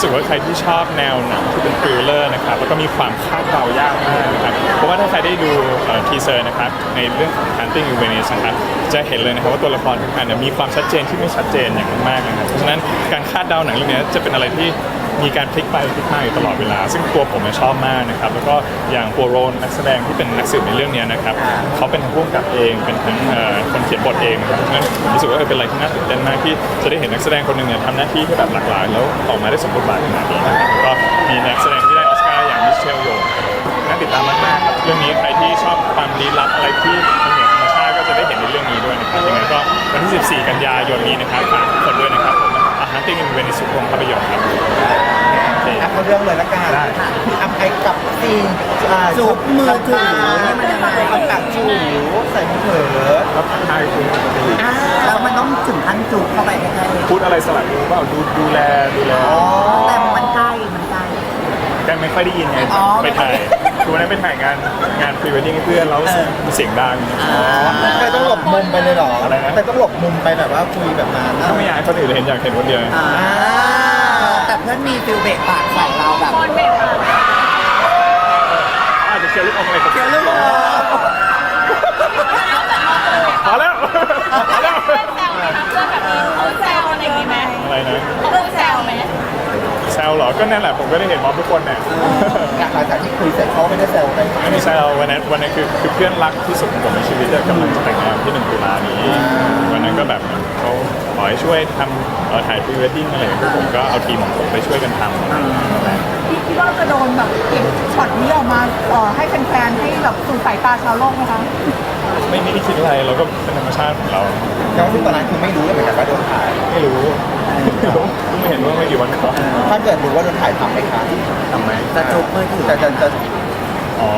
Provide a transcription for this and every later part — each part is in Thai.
รู้สึกว่าใครที่ชอบแนวหนังที่เป็นทริลเลอร์นะครับแล้วก็มีความคาดเดายากมากนะครับเพราะว่าถ้าใครได้ดูทีเซอร์นะครับในเรื่องของ Hunting in Venice นะครับจะเห็นเลยนะครับว่าตัวละครทุกอันเนยมีความชัดเจนที่ไม่ชัดเจนอย่างมากนะครับเพราะฉะนั้นการคาดเดาหนังเรื่องนี้จะเป็นอะไรที่ มีการพลิกไปพลิกมาอยู่ตลอดเวลา ซึ่งตัวผมเนี่ยชอบมากนะครับแล้วก็อย่างปัวโรนนักแสดงที่เป็นนักสืบในเรื่องเนี้ยนะครับเขาเป็นทั้งผู้กำกับเองเป็นทั้งเอ่อคนเขียนบทเองนะครับฉะนั้นผมรู้สึกว่าเออเป็นอะไรที่น่าตื่นเต้นมากที่จะได้เห็นนักแสดงคนหนึ่งเนี่ยทำหน้าที่ที่แบบหลากหลายแล้วออกมาได้สมบูรณ์แบบขนาดนี้นะครับก็มีนักแสดงที่ได้ออสการ์อย่างมิเชลโยน่าติดตามมากๆครับเรื่องนี้ใครที่ชอบความลี้ลับอะไรที่มันเหนือธรรมชาติก็จะได้เห็นในเรื่องนี้ด้วยนะครับยังไงก็วันที่ 14 กันยายนนี้นะครับฝากทุกคนด้วยนะครับผม อาหารติ้งอินเวนิสุโรงภาพยนตร์ครับโอเคอะเขาเรื่องเลยละกันได้อะไอ้กับซีนอ่าจูบมือถือนี่มันยังไงกับปากจูบใส่มือถือแล้วทักทายคุณแล้วมันต้องถึงขั้นจูบเข้าไปใกล้พูดอะไรสลับดูว่าดูดูแลดูแลๆแต่มันใกล้มันใกล้แกไม่ค่อยได้ยินไงอ๋อ ไปถ่าย คือวันนั้นไปถ่ายงานงานพรีเวดดิ้งให้เพื่อนแล้วเสียงดัง แต่ต้องหลบมุมไปเลยเหรออะไรนะ แต่ต้องหลบมุมไปแบบว่าคุยแบบนั้นถ้าไม่อยากให้คนอื่นเห็นอยากเห็นคนเดียว อ่าแต่เพื่อนมีฟิลเบรกปากใส่เราแบบอาจจะเชียร์ลูกอมอะไรกับเชียร์ลูกอมพอแล้วพอแล้วเขาแซวอะไรอย่างงี้ไหมอะไรนะเขาเพิ่งแซวไหมแซวเหรอ ก็นั่นแหละผมก็ได้เห็นมอบทุกคนเนี่ย หลังจากที่คุย แซววันนั้นวันนั้นคือคือเพื่อนรักที่สุดของผมในชีวิตอะกำลังจะแต่งงานที่หนึ่งตุลานี้ วันนั้นก็แบบเขาขอให้ช่วยทำเอ่อถ่ายพรีเวดดิ้งอะไรอย่างเงี้ยผมก็เอาทีมของผมไปช่วยกันทำอะไรอย่างเงี้ยพี่คิดว่าจะโดนแบบเก็บช็อตนี้ออกมาเอ่อให้แฟนๆให้แบบสู่สายตาชาวโลกไหมคะไม่ไม่ได้คิดอะไรเราก็เป็นธรรมชาติของเราแต่ว่าที่ตอนนั้นคือไม่รู้เลยเหมือนกันว่าโดนถ่ายไม่รู้เพิ่งเห็นว่าไม่กี่วันก่อนถ้าเกิดรู้ว่าโดนถ่ายทำไหมคะทำไมจะจูบมือถือจะจะจะ อ๋อ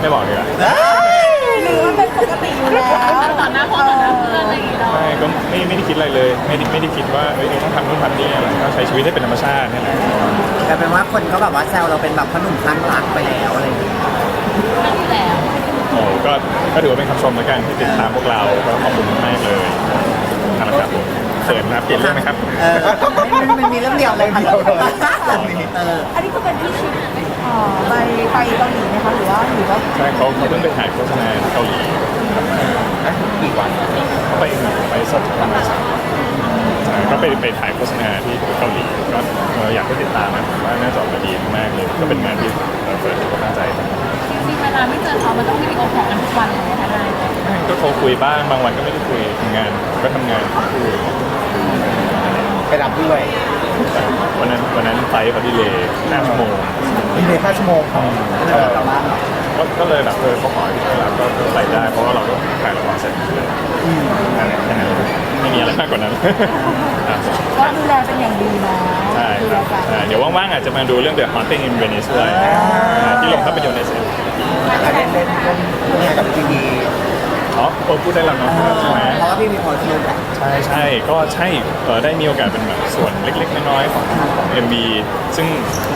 ไม่บอกดีกว่าหรือมันเป็นปกติอยู่แล้วต่อหน้าพ่อต่อหน้าเพื่อนอะไรอย่างงี้เนาะไม่ก็ไม่ไม่ได้คิดอะไรเลยไม่ได้ไม่ได้คิดว่าเอ้ยเราต้องทำนู่นทำนี่อะไรก็ใช้ชีวิตให้เป็นธรรมชาตินี่แหละแต่เป็นว่าคนก็แบบว่าแซวเราเป็นแบบขนุ่มคลั่งรักไปแล้วอะไรอย่างเงี้ยแล้วโอ้ก็ก็ถือว่าเป็นคำชมแล้วกันที่ติดตามพวกเราก็ขอบคุณมากๆเลยนั่นแหละครับผม เขินนะเปลี่ยนเรื่องไหมครับเออมันมันมีเรื่องเดียวเลยค่ะเอออันนี้คือเป็นที่ชิปเอ่อไปไปเกาหลีไหมคะหรือว่าหรือว่าใช่เขาเขาเพิ่งไปถ่ายโฆษณาเกาหลีอะกี่วันเขาไปไปสักประมาณสามใช่ก็ไปไปถ่ายโฆษณาที่เกาหลีก็เอออยากให้ติดตามนะผมว่าน่าจะออกมาดีมากเลย ก็เป็นงานที่เออเฟิร์สก็ตั้งใจทำจริงๆเวลาไม่เจอเขามันต้องวิดีโอคอลกันทุกวันเลยนะคะได้ก็โทรคุยบ้างบางวันก็ไม่ได้คุยทำงานก็ทำงานคุย ไปรับด้วยวันนั้นวันนั้นไฟล์เขาดีเลยห้าชั่วโมงมีเลยห้าชั่วโมงเออก็ก็เลยแบบเออเขาขอให้ช่วยรับก็ก็ไปได้ เพราะว่าเราก็ถ่ายละครเสร็จเลยนั่นแหละแค่นั้นไม่มีอะไรมากกว่านั้นครับก็ดูแลเป็นอย่างดีเนาะใช่ดูคแลรับกันอ่าเดี๋ยวว่างๆอาจจะมาดูเรื่อง The Haunting in Venice ด้วยอ่าที่ลงภาพยนตร์ในเซ็นอะเล่นเล่นเล่นเล่นกับทีวี อ๋อโอ้พูดได้แล้วเนาะใช่ไหมเพราะว่าพี่มีพอสนุกแหละใช่ใช่ก็ใช่เออได้มีโอกาสเป็นแบบส่วนเล็กๆน้อยๆของของ MV ซึ่ง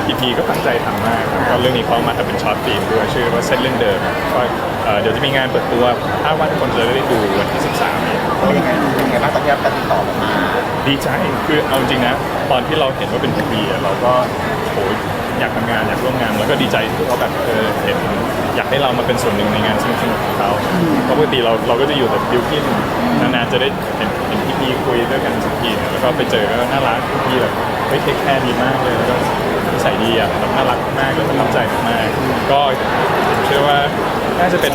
EP ก็ตั้งใจทำมากครับก็เรื่องนี้เขามาทำเป็นช็อตฟิล์มด้วยชื่อว่าเส้นเรื่องเดิมก็เอ่อเดี๋ยวจะมีงานเปิดตัวถ้าว่าทุกคนจะได้ดูวันที่ 13นี้ เป็นยังไงเป็นยังไงบ้างตอนที่รับการติดต่อมาดีใจคือเอาจริงนะ ตอนที่เราเห็นว่าเป็น MV อะเราก็โห อยากทำงานอยากร่วมงานแล้วก็ดีใจที่เขาแบบเออเห็นอยากให้เรามาเป็นส่วนหนึ่งในงานสนุกๆของเขาเพราะปกติเราเราก็จะอยู่แบบบิวกิ้นนานๆจะได้เห็นเห็นพี่ๆคุยด้วยกันสักทีแล้วก็ไปเจอก็น่ารักพี่แบบเฮ้ยเทคแคร์ดีมากเลยแล้วก็นิสัยดีอะแบบน่ารักมากเลยประทับใจมากก็ผมเชื่อว่าน่าจะเป็น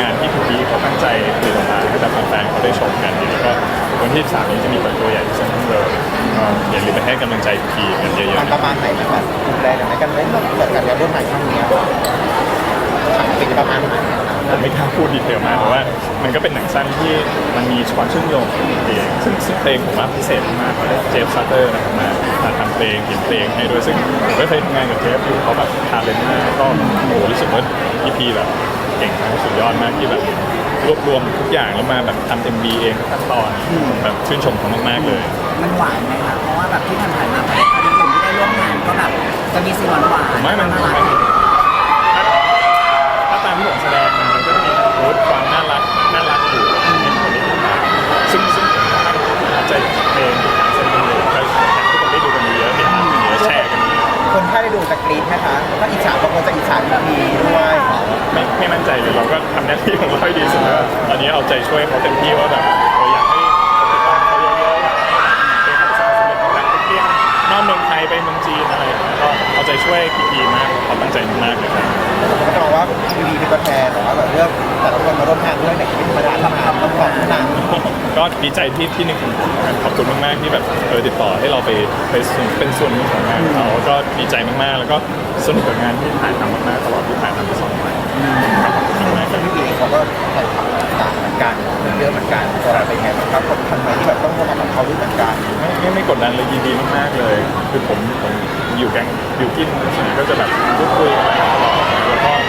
งานที่พี่ๆเขาตั้งใจผลิตออกมาให้กับแฟนๆเขาได้ชมกันแล้วก็วันที่สามนี้จะมีเปิดตัวใหญ่ที่เซ็นทรัลเวิลด์ ก็อย่าลืมไปให้กำลังใจพี่ๆกันเยมันอะๆประมาณไหนนะครับดูแลกันไหมกันเล่นเกิดการร่วมงานครั้งเนี้ยเป็นประมาณไหนผมไม่กล้าพูดดีเทลมากแต่ว่า มันก็เป็นหนังสั้นที่มันมีความเชื่อมโยงกับเพลงซึ่งซึ่งเพลงผมว่าพิเศษมากเขาได้เจฟซัตเตอร์นะครับมามาทำเพลงเขียนเพลงให้ด้วยซึ่งผมก็เคยทำงานกับเจฟอยู่เขาแบบทาเลนมากก็โอ้โหรู้สึกว่าพีพีแบบเก่งมากสุดยอดมากที่แบบ รวบรวมทุกอย่างแล้วมาแบบทำเอ็มบีเองทุกขั้นตอนผมแบบชื่นชมเขามากๆเลย มันหวานไหมคะเพราะว่าแบบที่ผ่านๆมาประเทศอื่นที่ได้ร่วมงานก็แบบจะมีซีนหวานๆผมว่ามันน่ารักถ้าตามที่ผมแสดงมันก็จะมีรูทความน่ารักน่ารักอยู่ในคนนี้ซึ่งซึ่งผมประทับใจเพลงเส้นเรื่องเลยถ้าทุกคนได้ดูคนจะกรี๊ดไหมคะถ้าอิจฉาบางคนจะอิจฉาพีพีด้วย ไม่ไม่มั่นใจเลยเราก็ทำหน้าที่ของเราให้ดีสุดแล้วตอนนี้เอาใจช่วยเขาเต็มที่ว่าแบบเอออยากให้เขาติดตามเขาเยอะๆอยากให้เป็นประสบความสำเร็จอยากเที่ยวนอกเมืองไทยไปเมืองจีนอะไรก็เอาใจช่วยพีพีมากเขาตั้งใจมากเลยครับผมก็มองว่าพีพีเป็นตัวแทนแต่ว่าแบบเลือกแต่ละคนมาร่วมงานด้วยเนี่ยไม่ธรรมดาทำงานต้องของหนังก็ดีใจที่ที่หนึกถึงผมขอบคุณมากๆที่แบบเออติดต่อให้เราไปไปส่วนเป็นส่วนหนึ่งของงานเขาก็ดีใจมากๆ แล้วก็สนุกกับงานที่ถ่ายทำมากๆตลอดที่ถ่ายทำไปสองวัน ครับขอบคุณมากครับพี่พีเขาก็ถ่ายทำต่างเหมือนกันเยอะเหมือนกันตัวเราเป็นไงบ้างครับกดทันไหมที่แบบต้องร่วมงานกับเขาด้วยเหมือนกันไม่ไม่ไม่กดดันเลยยินดีมากๆเลย คือผมผมอยู่แก๊งบิวกินส่วนใหญ่ก็จะแบบพูดคุยกันมาตลอด